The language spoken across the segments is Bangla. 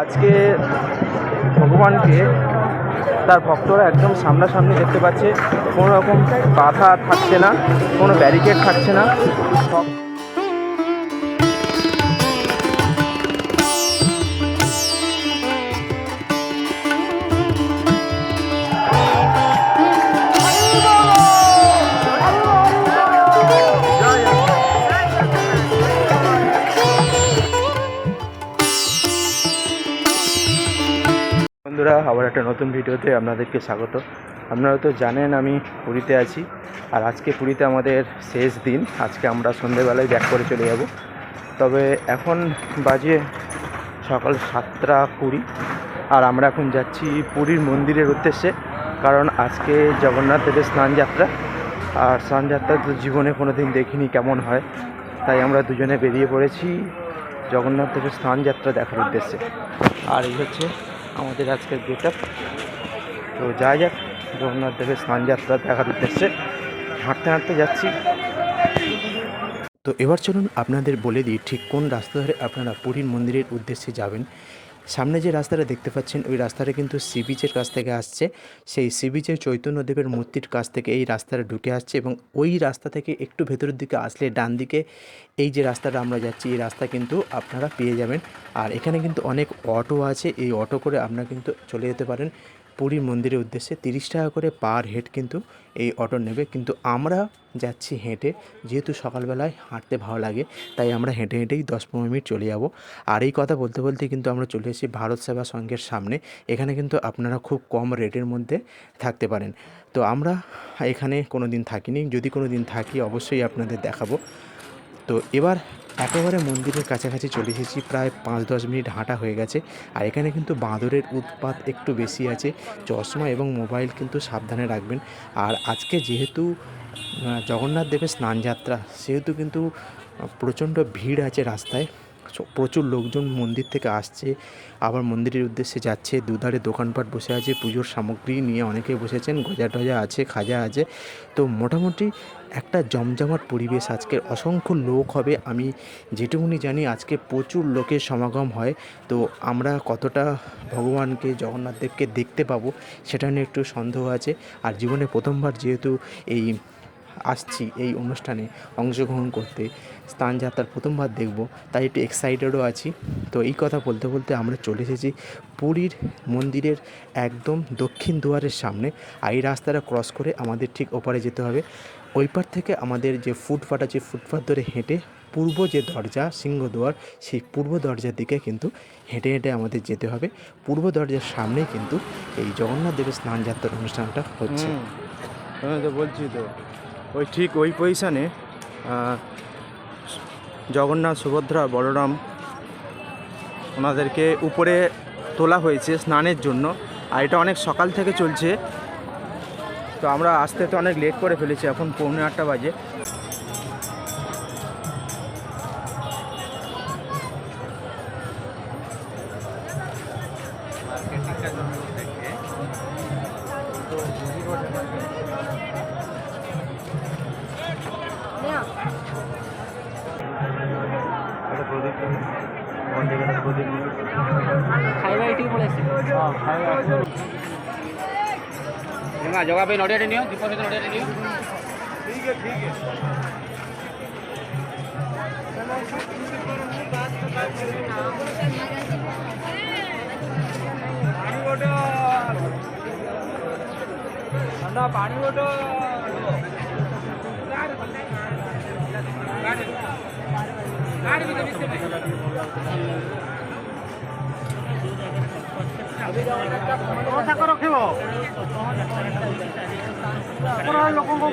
আজকে ভগবানকে তার ভক্তরা একদম সামনাসামনি দেখতে পাচ্ছে। কোনো রকম বাধা থাকছে না, কোনো ব্যারিকেড থাকছে না। বন্ধুরা, আবার একটা নতুন ভিডিওতে আপনাদেরকে স্বাগত। আপনারা তো জানেন আমি পুরীতে আছি, আর আজকে পুরীতে আমাদের শেষ দিন। আজকে আমরা সন্ধেবেলায় ব্যাক করে চলে যাব। তবে এখন বাজে সকাল সাতটা কুড়ি, আর আমরা এখন যাচ্ছি পুরীর মন্দিরের উদ্দেশ্যে, কারণ আজকে জগন্নাথ দেবের স্নানযাত্রা আর স্নানযাত্রা তো জীবনে কোনো দিন দেখিনি কেমন হয়, তাই আমরা দুজনে বেরিয়ে পড়েছি জগন্নাথ দেবের স্নানযাত্রা দেখার উদ্দেশ্যে। আর এই হচ্ছে আমাদের আজকের গেট আপ তো যা যাক, জগন্নাথ দেবের স্নানযাত্রা দেখার উদ্দেশ্যে হাঁটতে হাঁটতে যাচ্ছি। তো এবার চলুন আপনাদের বলে দিই, ঠিক কোন রাস্তা ধরে আপনারা পুরীর মন্দিরের উদ্দেশ্যে যাবেন? সামনে যে রাস্তাটা দেখতে পাচ্ছেন, ওই রাস্তাটা কিন্তু সি বিচের কাছ থেকে আসছে। সেই সি বিচের চৈতন্যদেবের মূর্তির কাছ থেকে এই রাস্তাটা ঢুকে আসছে এবং ওই রাস্তা থেকে একটু ভেতরের দিকে আসলে ডান দিকে এই যে রাস্তাটা আমরা যাচ্ছি, এই রাস্তা কিন্তু আপনারা পেয়ে যাবেন। আর এখানে কিন্তু অনেক অটো আছে, এই অটো করে আপনারা কিন্তু চলে যেতে পারেন। পুরীর মন্দিরের উদ্দেশ্যে তিরিশ টাকা করে পার হেড কিন্তু এই অটো নেবে। কিন্তু আমরা যাচ্ছি হেঁটে, যেহেতু সকালবেলায় হাঁটতে ভালো লাগে, তাই আমরা হেঁটে হেঁটেই দশ পনেরো মিনিট চলে যাব। আর এই কথা বলতে বলতে কিন্তু আমরা চলে এসেছি ভারত সেবা সংঘের সামনে। এখানে কিন্তু আপনারা খুব কম রেটের মধ্যে থাকতে পারেন। তো আমরা এখানে কোনো দিন থাকিনি। যদি কোনো দিন থাকি, অবশ্যই আপনাদের দেখাবো। তো এবার একেবারে মন্দিরের কাছাকাছি চলে এসেছি। প্রায় পাঁচ দশ মিনিট হাঁটা হয়ে গেছে আর এখানে কিন্তু বাঁদরের উৎপাত একটু বেশি আছে। চশমা এবং মোবাইল কিন্তু সাবধানে রাখবেন। আর আজকে যেহেতু জগন্নাথ দেবের স্নানযাত্রা, সেহেতু কিন্তু প্রচণ্ড ভিড় আছে রাস্তায়। প্রচুর লোকজন মন্দির থেকে আসছে, আবার মন্দিরের উদ্দেশ্যে যাচ্ছে, দুধারে দোকানপাট বসে আছে, পুজোর সামগ্রী নিয়ে অনেকে বসেছেন গজা টজা আছে, খাজা আছে। তো মোটামুটি একটা জমজমাট পরিবেশ আজকে, অসংখ্য লোক হবে, আমি যেটুকুনি জানি আজকে প্রচুর লোকের সমাগম হয়। তো আমরা কতটা ভগবানকে, জগন্নাথদেবকে দেখতে পাবো, সেটা নিয়ে একটু সন্দেহ আছে। আর জীবনে প্রথমবার যেহেতু এই আসছি এই অনুষ্ঠানে অংশগ্রহণ করতে। স্থানযাত্রার প্রথমবার দেখব, তাই একটু এক্সাইটেডও আছি। তো এই কথা বলতে বলতে আমরা চলে এসেছি পুরীর মন্দিরের একদম দক্ষিণ দুয়ারের সামনে। আর এই রাস্তাটা ক্রস করে আমাদের ঠিক ওপারে যেতে হবে। ওই পার থেকে আমাদের যে ফুটপাথ আছে ফুটপাথ ধরে হেঁটে পূর্ব যে দরজা সিংহদুয়ার সেই পূর্ব দরজার দিকে কিন্তু হেঁটে হেঁটে আমাদের যেতে হবে। পূর্ব দরজার সামনেই কিন্তু এই জগন্নাথ দেবের স্নানযাত্রার অনুষ্ঠানটা হচ্ছে। বলছি তো। ওই ঠিক ওই পজিশানে জগন্নাথ, সুভদ্রা, বলরাম ওনাদেরকে উপরে তোলা হয়েছে স্নানের জন্য। আর এটা অনেক সকাল থেকে চলছে। তো আমরা আসতে তো অনেক লেট করে ফেলেছি, এখন পৌনে আটটা বাজে। ଖାଇବା ଏଇଠିକି ପଳେଇ ଆସିବ ହଁ ଜଗା ପାଇଁ ନଡ଼ିଆଟେ ନିଅ ଦୀପ ସହିତ ନଡ଼ିଆଟେ ନିଅ ଥଣ୍ଡା ପାଣି ବୋଟଲ ରଖିବ ଲୋକଙ୍କ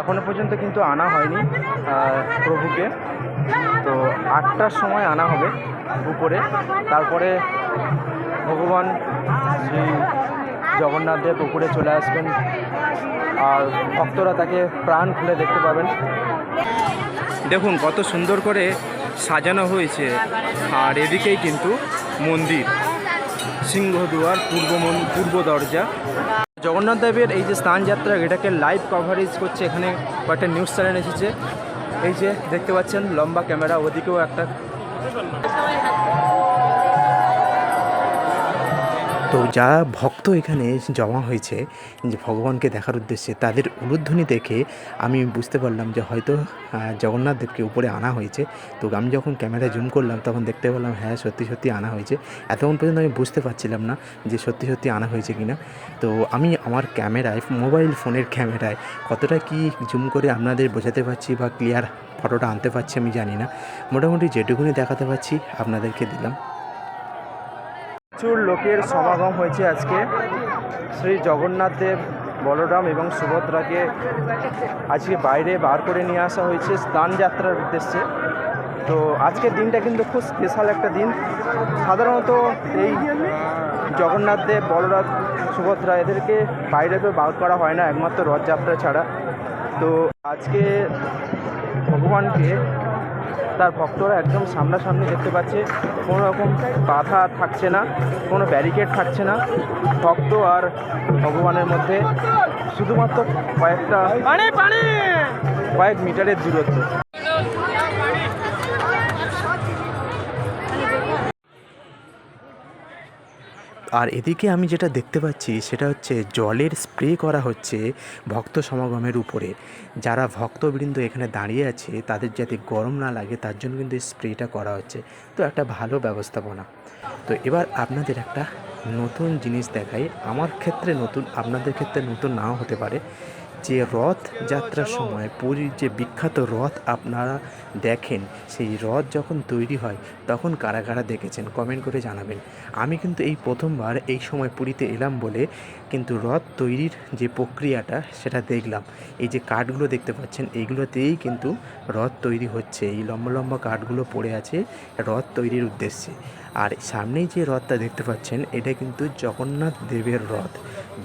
এখনও পর্যন্ত কিন্তু আনা হয়নি প্রভুকে। তো আটটার সময় আনা হবে উপরে তারপরে ভগবান শ্রী জগন্নাথ দেব উপরে চলে আসবেন। আর ভক্তরা তাকে প্রাণ খুলে দেখতে পাবেন। দেখুন, কত সুন্দর করে সাজানো হয়েছে। আর এদিকেই কিন্তু মন্দির। সিংহদুয়ার পূর্ব পূর্ব দরজা। জগন্নাথ দেবের এই যে স্নান যাত্রা, এটাকে লাইভ কভারেজ করছে। এখানে কয়েকটা নিউজ চ্যানেল এসেছে। এই যে দেখতে পাচ্ছেন, লম্বা ক্যামেরা ওদিকেও একটা তো যারা ভক্ত এখানে জমা হয়েছে, যে ভগবানকে দেখার উদ্দেশ্যে, তাদের উলুধ্বনি দেখে আমি বুঝতে পারলাম যে হয়তো জগন্নাথ দেবকে উপরে আনা হয়েছে। তো আমি যখন ক্যামেরা জুম করলাম, তখন দেখতে পেলাম হ্যাঁ সত্যি সত্যি আনা হয়েছে। এতক্ষণ পর্যন্ত আমি বুঝতে পারছিলাম না যে সত্যি সত্যি আনা হয়েছে কিনা তো আমি আমার ক্যামেরায়, মোবাইল ফোনের ক্যামেরায় কতটা কি জুম করে আপনাদের বোঝাতে পারছি বা ক্লিয়ার ফটোটা আনতে পারছি আমি জানি না। মোটামুটি যেটুকুনি দেখাতে পারছি, আপনাদেরকে দিলাম। প্রচুর লোকের সমাগম হয়েছে আজকে। শ্রী জগন্নাথ দেব, বলরাম এবং সুভদ্রাকে আজকে বাইরে বার করে নিয়ে আসা হয়েছে স্নান যাত্রার উদ্দেশ্যে। তো আজকের দিনটা কিন্তু খুব স্পেশাল একটা দিন। সাধারণত এই জগন্নাথ দেব, বলরাম, সুভদ্রা এদেরকে বাইরে তো বার করা হয় না, একমাত্র রথযাত্রা ছাড়া। তো আজকে ভগবানকে তার ভক্তরা একদম সামনাসামনি দেখতে পাচ্ছে। কোনো রকম বাধা থাকছে না কোনো ব্যারিকেড থাকছে না। ভক্ত আর ভগবানের মধ্যে শুধুমাত্র কয়েকটা কয়েক মিটারের দূরত্ব। আর এদিকে আমি যেটা দেখতে পাচ্ছি সেটা হচ্ছে জলের স্প্রে করা হচ্ছে ভক্ত সমাগমের উপরে। যারা ভক্তবৃন্দ এখানে দাঁড়িয়ে আছে, তাদের যাতে গরম না লাগে, তার জন্য কিন্তু এই স্প্রেটা করা হচ্ছে। তো একটা ভালো ব্যবস্থাপনা। তো এবার আপনাদের একটা নতুন জিনিস দেখাই। আমার ক্ষেত্রে নতুন, আপনাদের ক্ষেত্রে নতুন নাও হতে পারে। যে রথ যাত্রার সময় পুরীর যে বিখ্যাত রথ আপনারা দেখেন, সেই রথ যখন তৈরি হয়, তখন কারা কারা দেখেছেন? কমেন্ট করে জানাবেন। আমি কিন্তু এই প্রথমবার এই সময় পুরীতে এলাম বলে কিন্তু রথ তৈরির যে প্রক্রিয়াটা, সেটা দেখলাম। এই যে কাঠগুলো দেখতে পাচ্ছেন এইগুলোতেই কিন্তু রথ তৈরি হচ্ছে। এই লম্বা লম্বা কাঠগুলো পড়ে আছে রথ তৈরির উদ্দেশ্যে। আর সামনেই যে রথটা দেখতে পাচ্ছেন, এটা কিন্তু জগন্নাথ দেবের রথ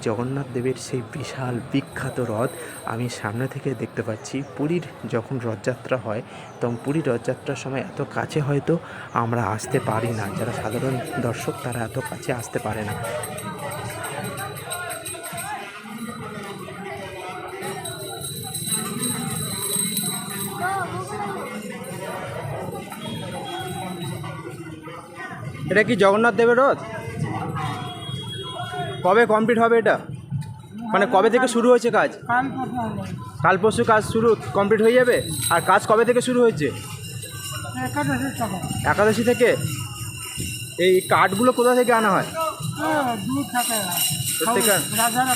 জগন্নাথ দেবের সেই বিশাল বিখ্যাত রথ আমি সামনে থেকে দেখতে পাচ্ছি। পুরীর যখন রথযাত্রা হয়, তখন পুরীর রথযাত্রার সময় এত কাছে হয়তো আমরা আসতে পারি না। যারা সাধারণ দর্শক, তারা এত কাছে আসতে পারে না। এটা কি জগন্নাথ দেবের রথ? কবে কমপ্লিট হবে এটা? মানে কবে থেকে শুরু হয়েছে কাজ? কাল পরশু কাজ শুরু কমপ্লিট হয়ে যাবে? আর কাজ কবে থেকে শুরু হয়েছে? একাদশী থেকে? এই কাঠগুলো কোথা থেকে আনা হয়?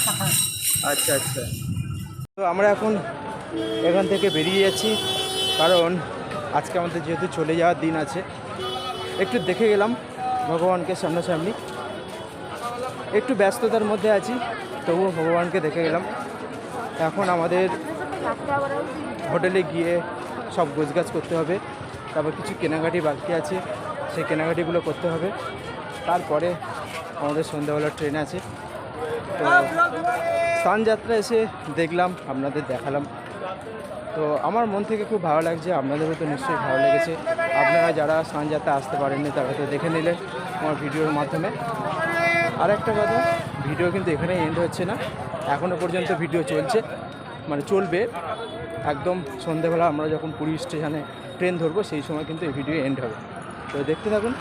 পাঠায়। আচ্ছা আচ্ছা। তো আমরা এখন এখান থেকে বেরিয়ে যাচ্ছি কারণ আজকে আমাদের যেহেতু চলে যাওয়ার দিন আছে একটু দেখে গেলাম। ভগবানকে সামনাসামনি। একটু ব্যস্ততার মধ্যে আছি, তবুও ভগবানকে দেখে গেলাম। এখন আমাদের হোটেলে গিয়ে সব গোছগাছ করতে হবে, তারপর কিছু কেনাকাটি বাকি আছে, সেই কেনাকাটিগুলো করতে হবে। তারপরে আমাদের সন্ধ্যাবেলা ট্রেন আছে। তো স্থান যাত্রা এসে দেখলাম, আপনাদের দেখালাম। তো আমার মন থেকে খুব ভালো লাগছে আপনাদেরও তো নিশ্চয়ই ভালো লেগেছে। আপনারা যারা স্নান যাত্রা আসতে পারেননি, তারা তো দেখে নিলেন। আমার ভিডিওর মাধ্যমে। আর একটা কথা, ভিডিও কিন্তু এখানেই এন্ড হচ্ছে না। এখনও পর্যন্ত ভিডিও চলছে মানে চলবে। একদম সন্ধেবেলা আমরা যখন পুরী স্টেশনে ট্রেন ধরবো, সেই সময় কিন্তু এই ভিডিও এন্ড হবে। তো দেখতে থাকুন,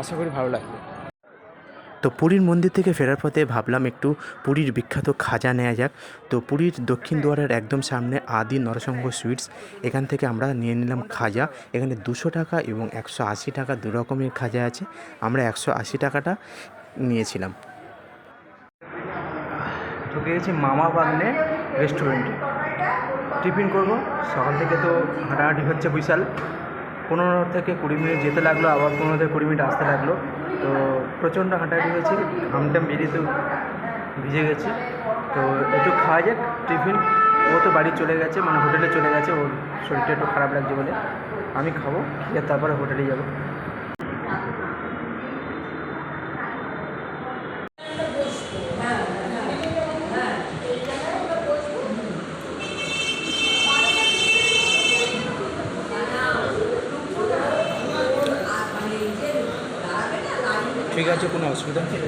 আশা করি ভালো লাগবে। তো পুরীর মন্দির থেকে ফেরার পথে ভাবলাম একটু পুরীর বিখ্যাত খাজা নেওয়া যাক। তো পুরীর দক্ষিণ দুয়ারের একদম সামনে আদি নরসংহ সুইটস, এখান থেকে আমরা নিয়ে নিলাম খাজা। এখানে দুশো টাকা এবং একশো আশি টাকা দু রকমের খাজা আছে। আমরা একশো আশি টাকাটা নিয়েছিলাম। ঢুকে গেছি মামা বাগনে রেস্টুরেন্টে টিফিন করব। সকাল থেকে তো হাঁটাহাঁটি হচ্ছে বিশাল। পনেরো থেকে কুড়ি মিনিট যেতে লাগল, আবার পনেরো থেকে কুড়ি মিনিট আসতে লাগল। তো প্রচণ্ড হাঁটাহাঁটি হয়েছে, ঘামটা মেরে তো ভিজে গেছে। তো একটু খাওয়া যাক, টিফিন। ও তো বাড়ি চলে গেছে মানে হোটেলে চলে গেছে, ওর শরীরটা একটু খারাপ লাগছে বলে। আমি খাব খেয়ে তারপরে হোটেলে যাব। আছে কোনো অসুবিধা নেই?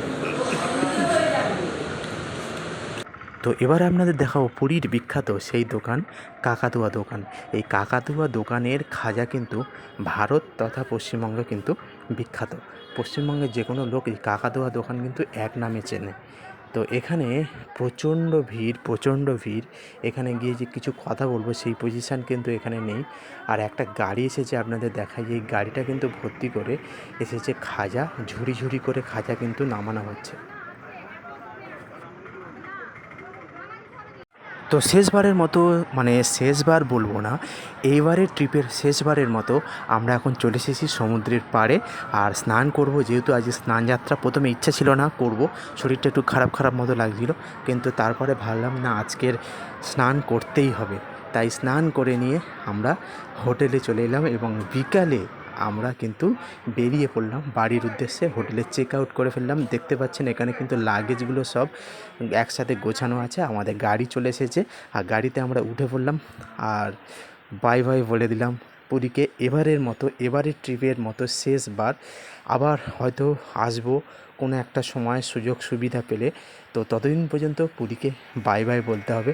তো এবার আপনাদের দেখাবো পুরীর বিখ্যাত সেই দোকান, কাকাতুয়া দোকান। এই কাকাতুয়া দোকানের খাজা কিন্তু ভারত তথা পশ্চিমবঙ্গে কিন্তু বিখ্যাত। পশ্চিমবঙ্গের যে কোনো লোক এই কাকাতুয়া দোকান কিন্তু এক নামে চেনে। তো এখানে প্রচণ্ড ভিড় প্রচণ্ড ভিড়। এখানে গিয়ে যে কিছু কথা বলব সেই পজিশান কিন্তু এখানে নেই। আর একটা গাড়ি এসেছে আপনাদের দেখাই, এই গাড়িটা কিন্তু ভর্তি করে এসেছে খাজা। ঝুড়ি ঝুড়ি করে খাজা কিন্তু নামানো হচ্ছে। তো শেষবারের মতো মানে শেষবার বলব না, এইবারের ট্রিপের শেষবারের মতো আমরা এখন চলে এসেছি সমুদ্রের পাড়ে। আর স্নান করব, যেহেতু আজ স্নান যাত্রা প্রথমে ইচ্ছা ছিল না করব, শরীরটা একটু খারাপ খারাপ মতো লাগছিল। কিন্তু তারপরে ভাবলাম, না, আজকের স্নান করতেই হবে। তাই স্নান করে নিয়ে আমরা হোটেলে চলে এলাম এবং বিকালে আমরা কিন্তু বেরিয়ে পড়লাম বাড়ির উদ্দেশ্যে, হোটেলে চেক আউট করে ফেললাম। দেখতে পাচ্ছেন এখানে কিন্তু লাগেজগুলো সব একসাথে গোছানো আছে, আমাদের গাড়ি চলে এসেছে। আর গাড়িতে আমরা উঠে পড়লাম আর বাই বাই বলে দিলাম পুরীকে। এবারের মতো, এবারের ট্রিপের মতো শেষবার আবার হয়তো আসব কোনো একটা সময় সুযোগ সুবিধা পেলে। তো ততদিন পর্যন্ত পুরীকে বাই বাই বলতে হবে।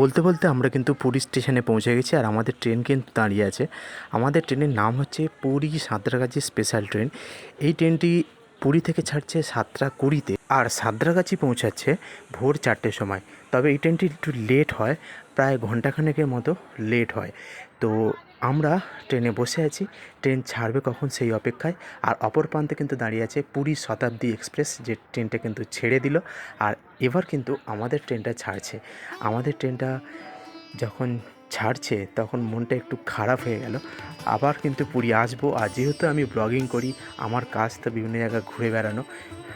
বলতে বলতে আমরা কিন্তু পুরী স্টেশনে পৌঁছে গেছি আর আমাদের ট্রেন কিন্তু দাঁড়িয়ে আছে। আমাদের ট্রেনের নাম হচ্ছে পুরী সাঁতরাগাছি স্পেশাল ট্রেন। এই ট্রেনটি পুরী থেকে ছাড়ছে সাতটা কুড়িতে আর সাঁতরাগাছি পৌঁছাচ্ছে ভোর চারটের সময়। তবে এই ট্রেনটি একটু লেট হয়, প্রায় ঘন্টাখানেকের মতো লেট হয়। তো আমরা ট্রেনে বসে আছি। ট্রেন ছাড়বে কখন সেই অপেক্ষায়। আর অপর প্রান্তে কিন্তু দাঁড়িয়ে আছে পুরী শতাব্দী এক্সপ্রেস, যে ট্রেনটা কিন্তু ছেড়ে দিল। আর এবার কিন্তু আমাদের ট্রেনটা ছাড়ছে। আমাদের ট্রেনটা যখন ছাড়ছে, তখন মনটা একটু খারাপ হয়ে গেল। আবার কিন্তু পুরী আসব। আর যেহেতু আমি ব্লগিং করি, আমার কাজ তো বিভিন্ন জায়গায় ঘুরে বেড়ানো,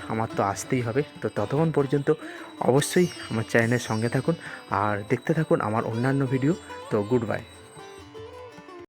আমার তো আসতেই হবে। তো ততক্ষণ পর্যন্ত অবশ্যই আমার চ্যানেলের সঙ্গে থাকুন। আর দেখতে থাকুন আমার অন্যান্য ভিডিও। তো গুড বাই।